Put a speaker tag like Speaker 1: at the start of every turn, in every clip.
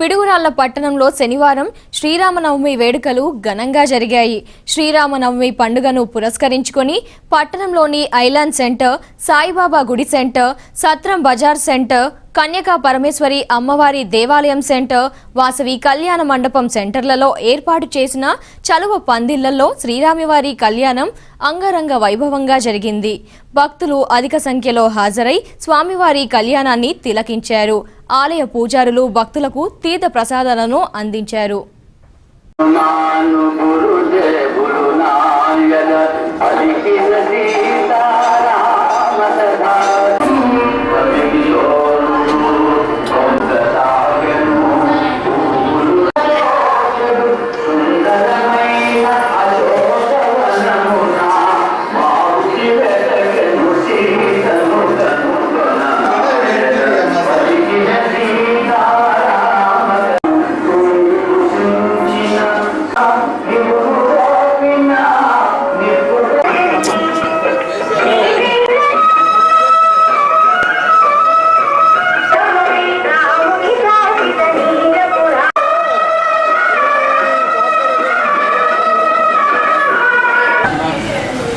Speaker 1: పిడుగురాళ్ళ పట్టణంలో శనివారం శ్రీరామనవమి వేడుకలు ఘనంగా జరిగాయి. శ్రీరామనవమి పండుగను పురస్కరించుకొని పట్టణంలోని ఐలాండ్ సెంటర్ సాయిబాబా గుడి సెంటర్ సత్రం బజార్ సెంటర్ కన్యకా పరమేశ్వరి అమ్మవారి దేవాలయం సెంటర్ వాసవి కళ్యాణ మండపం సెంటర్లలో ఏర్పాటు చేసిన చలువ పందిళ్ళలో శ్రీరామివారి కళ్యాణం అంగరంగ వైభవంగా జరిగింది. భక్తులు అధిక సంఖ్యలో హాజరై స్వామివారి కళ్యాణాన్ని తిలకించారు. ఆలయ పూజారులు భక్తులకు తీర్థ ప్రసాదాలను అందించారు.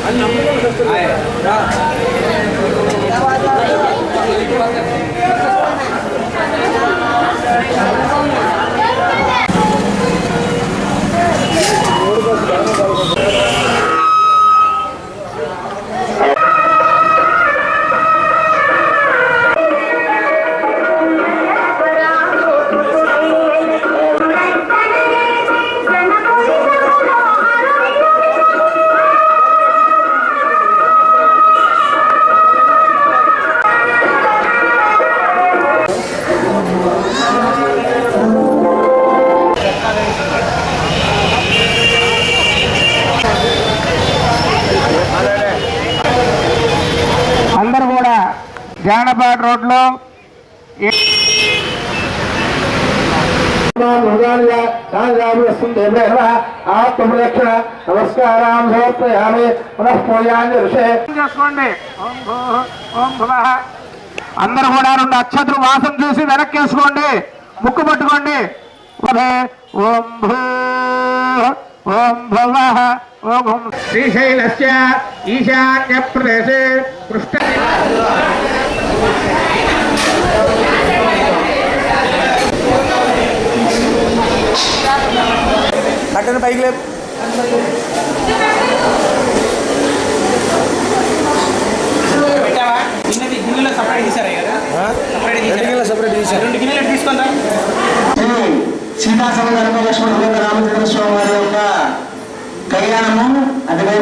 Speaker 2: అందరూ జానపాట్ రోడ్లో ఆత్మరక్షణ నమస్కారం సమర్పయామి చేసుకోండి. అందరూ కూడా రెండు అక్షతులు వాసం చూసి వెనక్కేసుకోండి. ముక్కు పట్టుకోండి. ఓం భూ ఓం భవ ఓం ఓం శ్రీశైలస్య ఈశాన్య ప్రదేశే పృష్ఠ
Speaker 3: కట్టను పైకి లేపు.
Speaker 4: పెట్టావా? గిన్నె గిన్నెలో సపరేట్ తీసారా కదా? సపరేట్
Speaker 3: రెండు గిన్నెలు సపరేట్ తీసారు
Speaker 4: రెండు గిన్నెలు తీసుకుందా
Speaker 5: సీతాసమధర్మ లక్ష్మణ రామచంద్ర స్వామి వారి యొక్క కళ్యాణము జరుగుతున్నది